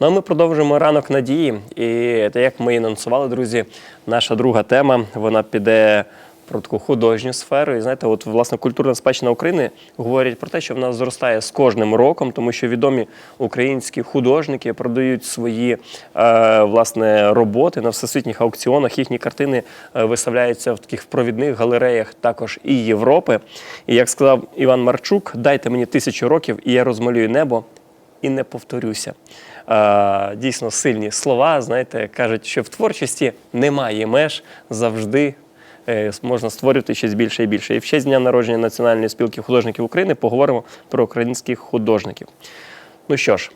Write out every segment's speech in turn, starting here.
Ну а ми продовжуємо ранок надії. І та як ми і анонсували, друзі, наша друга тема вона піде про таку художню сферу. І знаєте, от власне культурна спадщина України говорять про те, що вона зростає з кожним роком, тому що відомі українські художники продають свої е, власне роботи на всесвітніх аукціонах. Їхні картини е, виставляються в таких провідних галереях також і Європи. І як сказав Іван Марчук, дайте мені тисячу років, і я розмалюю небо і не повторюся. Е, Дійсно сильні слова. Знаєте, кажуть, що в творчості немає меж завжди. е, Можна створювати щось більше і більше. І в честь дня народження Національної спілки художників України поговоримо про українських художників. Ну що ж,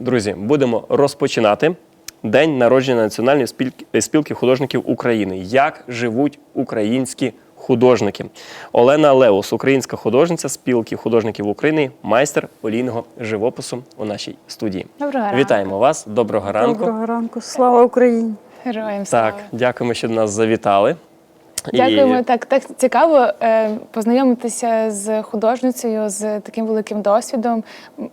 друзі, будемо розпочинати день народження Національної спілки, спілки художників України. Як живуть українські художники? Олена Леус, українська художниця спілки художників України, майстер олійного живопису у нашій студії. Доброго ранку. Вітаємо вас. Доброго ранку. Доброго ранку. Слава Україні! Героям слава. Так, дякуємо, що до нас завітали. І- Дякуємо. Так, так цікаво е, познайомитися з художницею з таким великим досвідом.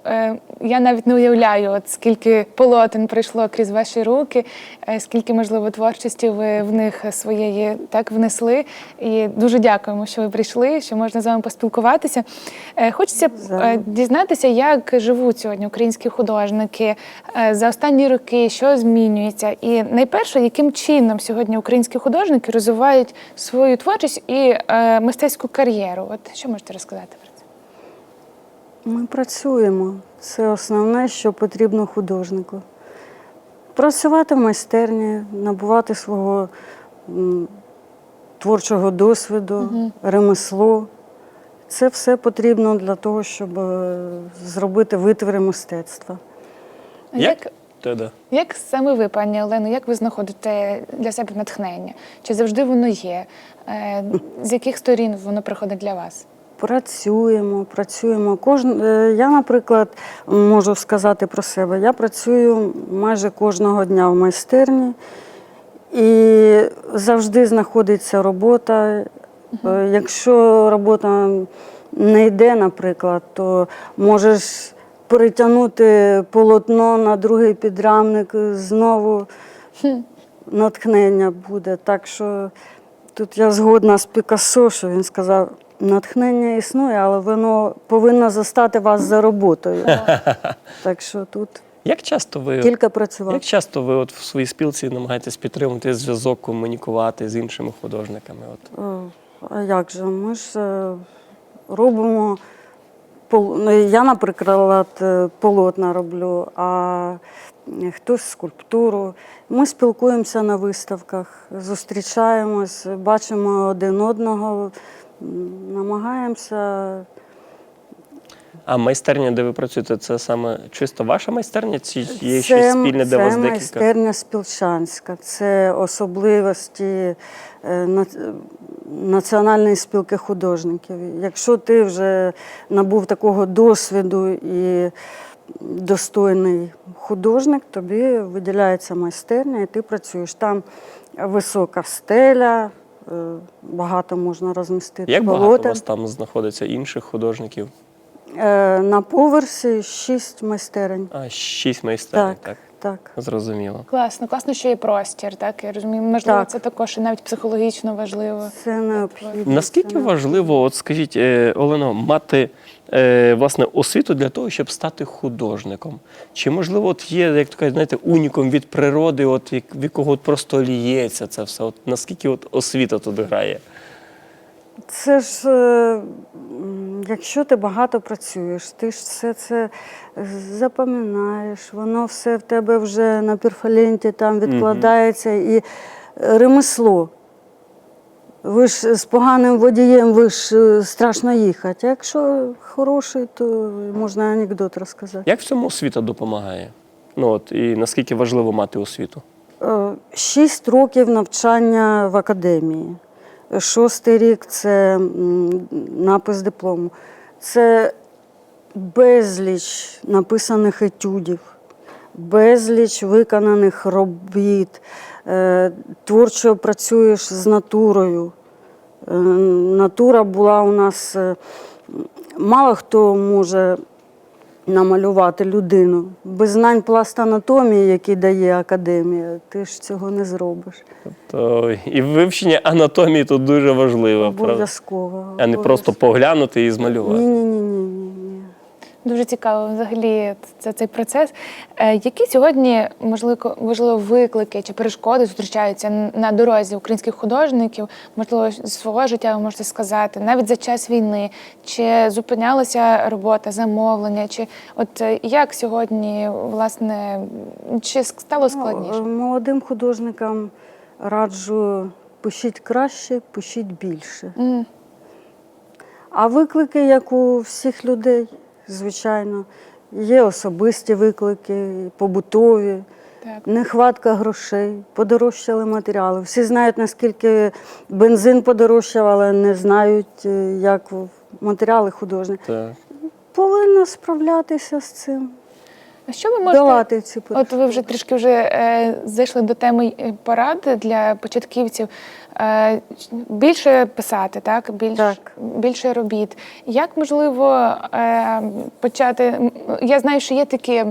Е, я навіть не уявляю, от скільки полотен прийшло крізь ваші руки, е, скільки можливо творчості ви в них своєї так внесли. І дуже дякуємо, що ви прийшли, що можна з вами поспілкуватися. Е, хочеться е, дізнатися, як живуть сьогодні українські художники е, за останні роки, що змінюється, і найперше, яким чином сьогодні українські художники розвивають свою творчість і е, мистецьку кар'єру. От що можете розказати про це? Ми працюємо. Це основне, що потрібно художнику. Працювати в майстерні, набувати свого м, творчого досвіду, ремесло. Це все потрібно для того, щоб е, зробити витвори мистецтва. Як? Та-да. Як саме ви, пані Олено, як ви знаходите для себе натхнення? Чи завжди воно є? Е, З яких сторін воно приходить для вас? Працюємо, працюємо. Кожн... е, Я, наприклад, можу сказати про себе. Я працюю майже кожного дня в майстерні, і завжди знаходиться робота. Е, Якщо робота не йде, наприклад, то можеш перетягнути полотно на другий підрамник, знову натхнення буде. Так що тут я згодна з Пікассо, що він сказав, натхнення існує, але воно повинно застати вас за роботою. так що тут Як часто ви тільки працювати. Як часто ви от в своїй спілці намагаєтесь підтримувати зв'язок, комунікувати з іншими художниками? От Е, А як же? Ми ж е, робимо. Ну, Я, наприклад, е, полотна роблю, а хтось скульптуру. Ми спілкуємося на виставках, зустрічаємось, бачимо один одного, намагаємося. А майстерня, де ви працюєте, це саме чисто ваша майстерня? Чи є Це- щось спільне, де це вас декілька? майстерня Спілчанська, це особливості е, Національної спілки художників. Якщо ти вже набув такого досвіду і достойний художник, тобі виділяється майстерня, і ти працюєш. Там висока стеля, е, багато можна розмістити Як багато у вас там знаходиться інших художників? Е, На поверсі шість майстерень. А, шість майстерень, так. Так, так. Зрозуміло. Класно, класно, що є простір, так? Я розумію, можливо, Так. це також і навіть психологічно важливо. Це необхідно. Наскільки це важливо, от скажіть, е, Олено, мати е, власне освіту для того, щоб стати художником? Чи можливо от є, як то кажуть, знаєте, уніком від природи, от як- в якого от просто ліється це все? От наскільки от освіта тут грає? Це ж, е, м, якщо ти багато працюєш, ти ж все це запам'ятаєш, воно все в тебе вже на перфоленті там відкладається і е, ремесло. Ви ж з поганим водієм, ви ж е, страшно їхати. А якщо хороший, то можна анекдот розказати. Як в цьому освіта допомагає? Ну от і наскільки важливо мати освіту? Е, Шість років навчання в академії. Шостий рік це напис диплому. Це безліч написаних етюдів, безліч виконаних робіт. Е, Творчо працюєш з натурою. Е, Натура була у нас, е, мало хто може намалювати людину. Без знань пластанатомії, які дає академія, ти ж цього не зробиш. То і вивчення анатомії тут дуже важливо. Обов'язково. А не просто поглянути і змалювати. Ні, ні, ні, ні, ні. Дуже цікаво взагалі це, цей процес. Е, які сьогодні можливо, можливо виклики чи перешкоди зустрічаються на дорозі українських художників? Можливо, з свого життя ви можете сказати, навіть за час війни, чи зупинялася робота, замовлення, чи от е, як сьогодні, власне, чи стало складніше? Ну, е, молодим художникам раджу пишіть краще, пишіть більше. Мгм. А виклики, як у всіх людей, звичайно, є особисті виклики, побутові, Так. нехватка грошей, подорожчали матеріали. Всі знають, наскільки бензин подорожчав, але не знають, е, як матеріали художні. Так. Повинна справлятися з цим, А що ви можете долати ці От ви вже трішки вже е, зайшли до теми поради для початківців. Е, більше писати, так? Більш, Так. більше робіт. Як можливо е, почати? Я знаю, що є такі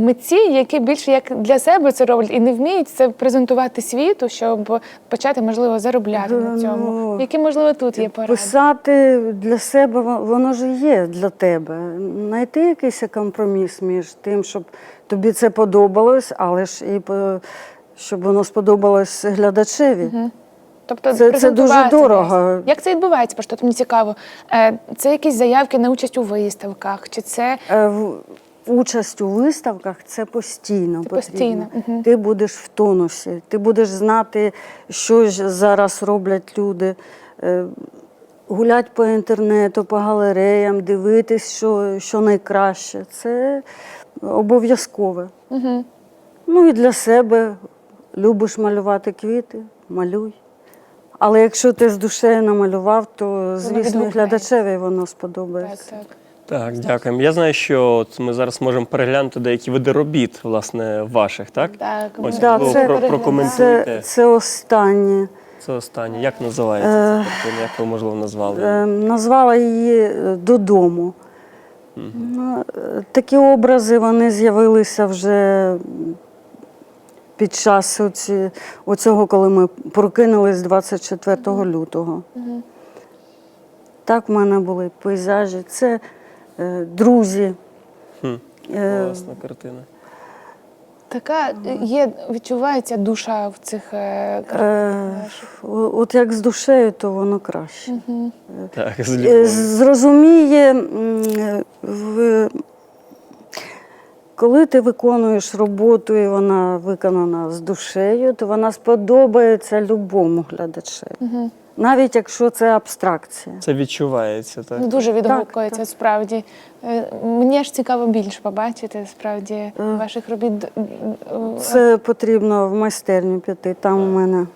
митці, які більше як для себе це роблять і не вміють це презентувати світу, щоб почати, можливо, заробляти на цьому. ну, Які, можливо, тут є поради? Писати для себе воно ж є для тебе. Знайти якийсь компроміс між тим, щоб тобі це подобалось, але ж і щоб воно сподобалось глядачеві. Тобто Це- це дуже дорого. Як це відбувається? Просто мені цікаво. Е, Це якісь заявки на участь у виставках, чи це Е, Участь у виставках це постійно Це потрібно. постійно, мгм. Ти будеш в тонусі, ти будеш знати, що ж зараз роблять люди. Е, Гулять по інтернету, по галереям, дивитись, що, що найкраще. Це обов'язкове. Угу. Ну і для себе любиш малювати квіти, малюй. Але якщо ти з душею намалював, то звісно глядачеві воно сподобається. так. Так, дякуємо. Я знаю, що от ми зараз можемо переглянути деякі види робіт, власне, ваших, так? Так, Ось Да, це- про, переглядаємо. прокоментуйте. Це, це останнє. Це останнє. Як називається ця картина? Як ви, можливо, назвали? Е, Назвала її е, додому. Ну, е, Такі образи вони з'явилися вже під час оці, оцього, коли ми прокинулись 24 лютого. Так в мене були пейзажі. Це е, друзі. Хм, Е, Класна картина. Така е, є, відчувається душа в цих е, кар- е, от як з душею, то воно краще. Так, з Е. Зрозуміє, е, в- коли ти виконуєш роботу і вона виконана з душею, то вона сподобається любому глядачеві. Навіть якщо це абстракція. Це відчувається, так? ну, дуже відгукується так. справді. Е, Мені ж цікаво більше побачити справді ваших робіт. Е, Це потрібно в майстерню піти. Там у мене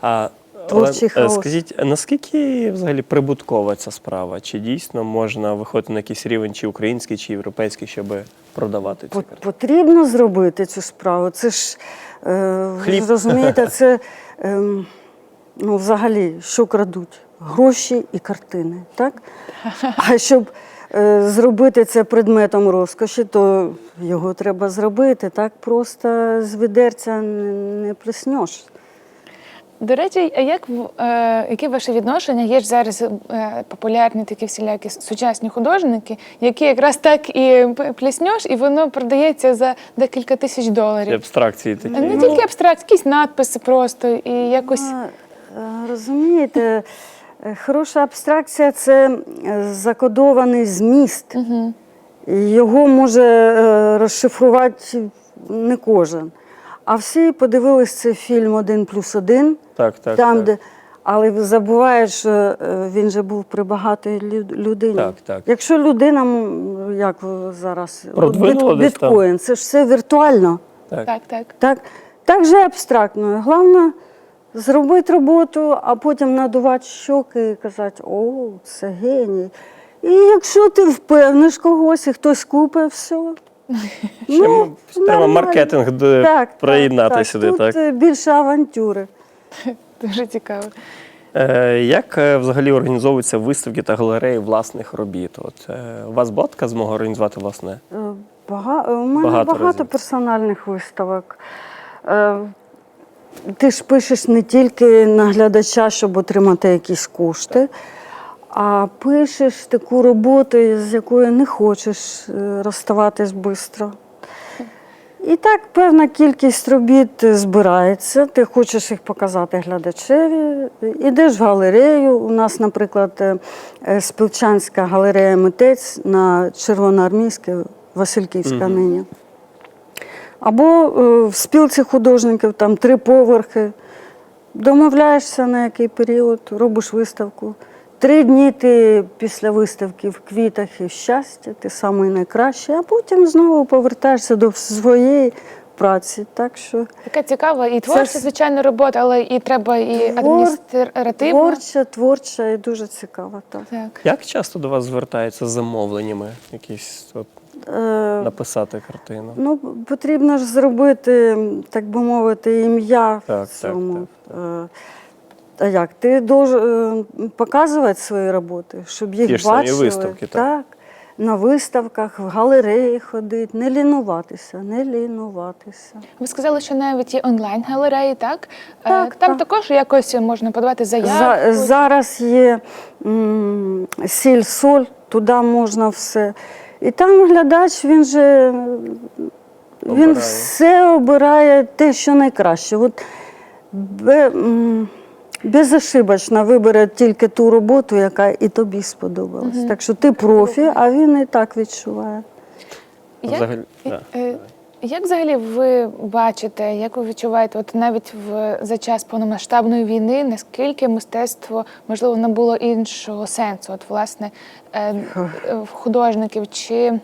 А, Творчий але, е, хаос. Скажіть, наскільки взагалі прибуткова ця справа? Чи дійсно можна виходити на якийсь рівень, чи український, чи європейський, щоб продавати ці картини? Потрібно зробити цю справу. Це ж е, ви Хліб. розумієте, це ем, ну, взагалі, що крадуть? Гроші і картини, так? А щоб е, зробити це предметом розкоші, то його треба зробити. Так просто з відерця не, не плеснеш. До речі, а як в- е, яке ваше відношення? Є ж зараз е, популярні такі всілякі сучасні художники, які якраз так і п- і воно продається за декілька тисяч доларів. абстракції такі. Не тільки абстракт, якісь надписи просто і якось. Е, Розумієте, е, хороша абстракція це е, закодований зміст. І Його може розшифрувати не кожен. А всі подивились цей фільм Один плюс один, Так, так. там, так. де. Але забуваєш, що е, він же був при багатій людині. Так, так. Якщо людина, як зараз, біт- біткоін, це ж все віртуально. так. Так, так. Так, так же абстрактно. Головне зробити роботу, а потім надувати щоки і казати, о, це геній. І якщо ти впевниш когось, і хтось купить, все. Ще ми- треба Ну, нормально. маркетинг до- Так, приєднати так, сюди, Тут так? е, більше авантюри. Дуже цікаво. Е, Як е, взагалі організовуються виставки та галереї власних робіт? От е, у вас була така змога організувати власне? Е, Бага... У мене Багато багато, персональних виставок. Е, Ти ж пишеш не тільки на глядача, щоб отримати якісь кошти, а пишеш таку роботу, з якою не хочеш е, розставатись швидко. І так певна кількість робіт збирається. Ти хочеш їх показати глядачеві. Ідеш в галерею. У нас, наприклад, е, е, галерея митець на Червоноармійській, Васильківська нині. Або в спілці художників там три поверхи. Домовляєшся на який період, робиш виставку. Три дні ти після виставки в квітах і в щастя, ти самий найкращий, а потім знову повертаєшся до своєї праці. Так що Така цікава і творча, звичайно, робота, але і треба і Твор- адміністративна. творча, творча і дуже цікава. Так. Так. Як часто до вас звертаються з замовленнями якісь от, Е, написати картину? Ну, потрібно ж зробити, так би мовити, ім'я Так, в так, цьому. так, Е, А як? Ти должен показувати свої роботи, щоб їх Ті ж самі бачили. виставки, так. На виставках, в галереї ходити, не лінуватися, не лінуватися. Ви сказали, що навіть є онлайн-галереї, так? Е, Так, Там так. також якось можна подавати За, зараз є м, сіль-соль, туди можна все. І там глядач, він же він Обирає. все обирає те, що найкраще. От бе, м, безошибочно вибере тільки ту роботу, яка і тобі сподобалась. Так що ти профі, а він і так відчуває. Як, Взагалі, да. е, як взагалі ви бачите, як ви відчуваєте, от навіть в за час повномасштабної війни, наскільки мистецтво можливо набуло іншого сенсу? От власне е, е, художників чи е,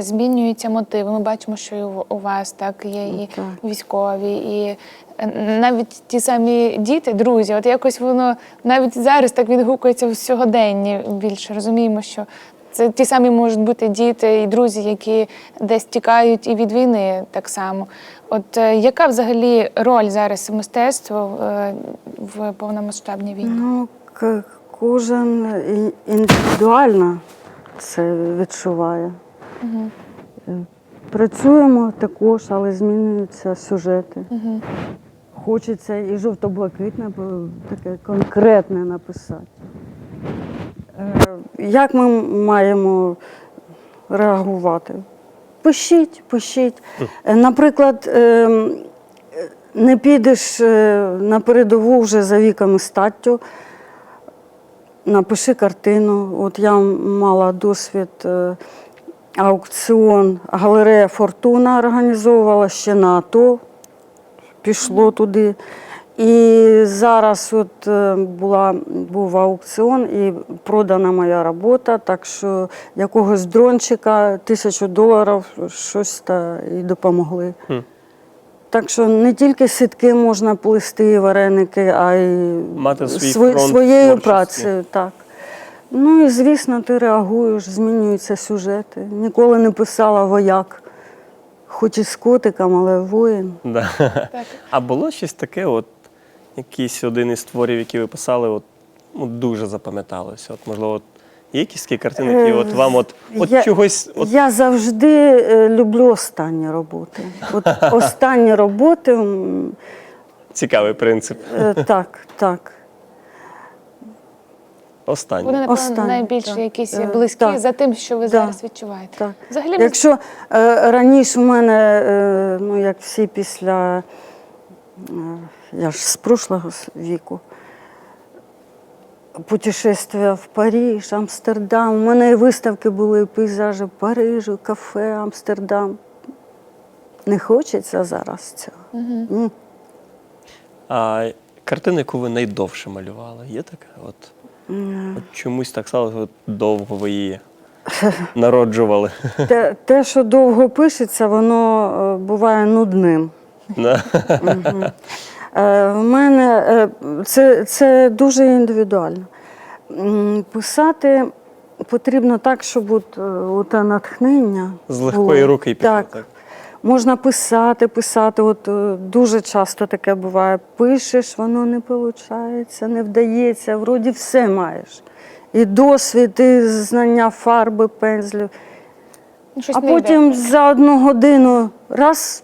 змінюються мотиви? Ми бачимо, що і у- вас так є і Так. військові, і е, навіть ті самі діти, друзі, от якось воно навіть зараз так відгукується в сьогоденні більше. Розуміємо, що це ті самі можуть бути діти і друзі, які десь тікають і від війни так само. От е, яка взагалі роль зараз мистецтва е, в повномасштабній війні? Ну, кожен індивідуально це відчуває. Е, Працюємо також, але змінюються сюжети. Хочеться і жовто-блакитне, таке конкретне написати. Е, Як ми маємо реагувати? Пишіть, пишіть. Е, Наприклад, ем, не підеш на передову вже за віком і статтю, напиши картину. От я мала досвід аукціон, галерея Фортуна організовувала ще на АТО, пішло туди. І зараз от е, була, був аукціон і продана моя робота, так що якогось дрончика, тисячу доларів, щось та і допомогли. Хм. Так що не тільки сітки можна плести, вареники, а й Мати свій сво- фронт своєю творчості. працею. Так. Ну і звісно, ти реагуєш, змінюються сюжети. Ніколи не писала вояк, хоч і з котиком, але воїн. Да. А було щось таке, от якийсь один із творів, які ви писали, от, ну, дуже запам'яталося. От, можливо, от, є якісь такі картини, які от вам от, от я, чогось. От, я завжди е, люблю останні роботи. От останні роботи, Цікавий принцип. е, так, так. Останній. Вони, напевно, Останнє, найбільше так. якісь Е, близькі так. за тим, що ви Да. зараз відчуваєте. Так. Взагалі, Якщо е, раніше в мене, е, ну як всі після, е, я ж з прошлого віку, путешествия в Париж, Амстердам. У мене і виставки були, пейзажі Парижу, кафе, Амстердам. Не хочеться зараз цього. Ні. А картина, яку ви найдовше малювали, є така? От, от чомусь так сталося, довго ви її народжували. Те, те, що довго пишеться, воно е, буває нудним. Е, В мене е, це, це дуже індивідуально. Писати потрібно так, щоб от, е, оте натхнення. З легкої було. руки пішло, Так. так. Можна писати, писати. От е, дуже часто таке буває. Пишеш, воно не виходить, не вдається. Вроді все маєш. І досвід, і знання фарби, пензлів. Ну, щось А не йде. потім за одну годину раз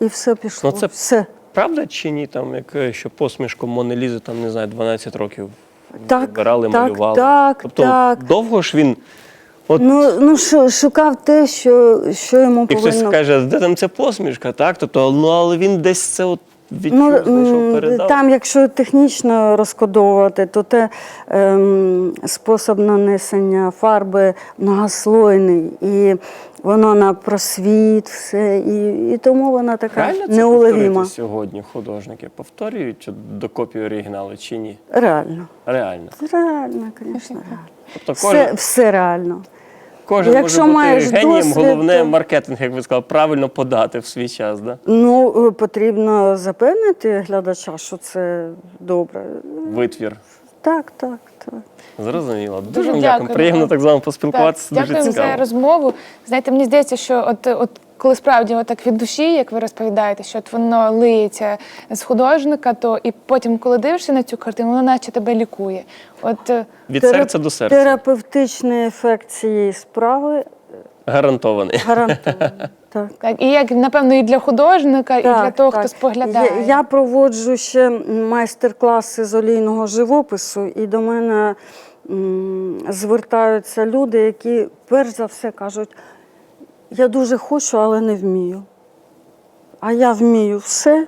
і все пішло. Ну, це все. Правда чи ні? Там як е, що посмішку Мони Лізи, там не знаю, 12 років Так, вибирали, так, малювали. так, тобто так. довго ж він. От Ну, ну шу- шукав те, що, що йому і хтось повинно скаже, де там ця посмішка, так? Тобто, ну але він десь це от відчув, Ну, знайшов, м, передав. там, якщо технічно розкодовувати, то те ем, спосіб нанесення фарби многослойний, і воно на просвіт, все, і, і тому вона така Реально це неуловима. повторити сьогодні художники? Повторюють до копії оригіналу чи ні? Реально. Реально. Реально, звісно, реально. Тобто Все, все реально. Кожен якщо може бути маєш генієм, досвід, головне то- маркетинг, як ви сказали, правильно подати в свій час. Да? Ну, е, потрібно запевнити глядача, що це добре. Витвір. Так, так, так. Зрозуміло. Дуже, Дуже вам дякую дякую. Приємно так з вами поспілкуватися. Дуже дякуємо цікаво. за розмову. Знаєте, мені здається, що от, от коли справді отак від душі, як ви розповідаєте, що от воно лиється з художника, то і потім, коли дивишся на цю картину, воно наче тебе лікує. От е, Від Терап- серця до серця. Терапевтичний ефект цієї справи Гарантований. гарантований. Так. так, і як напевно і для художника, і для того, хто споглядає. Я, я проводжу ще майстер-класи з олійного живопису, і до мене м, звертаються люди, які перш за все кажуть, я дуже хочу, але не вмію. А я вмію все.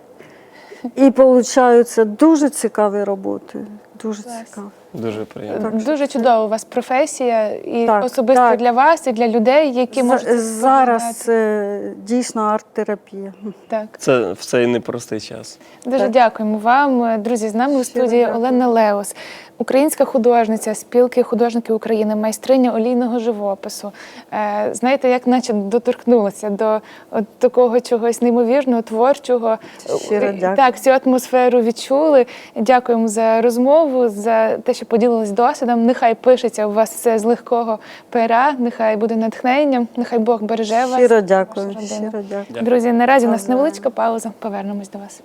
І получаються дуже цікаві роботи. Дуже цікаві. Дуже приємно. Дуже чудова у вас професія, і Так, особисто так. для вас, і для людей, які За- можуть це Зараз споглядати. це дійсно арт-терапія. так. Це в цей непростий час. Дуже Так. дякуємо вам, друзі. З нами у Щиро студії дякую. Олена Леус, українська художниця спілки художників України, майстриня олійного живопису. Е, знаєте, як наче доторкнулася до от такого чогось неймовірного, творчого. Щиро Е, дякую. Так, цю атмосферу відчули. Дякуємо за розмову, за те, що поділились досвідом. Нехай пишеться у вас все з легкого пера, нехай буде натхненням, нехай Бог береже вас. Щиро дякую. Щиро дякую. Друзі, наразі у нас невеличка пауза. Повернемось до вас.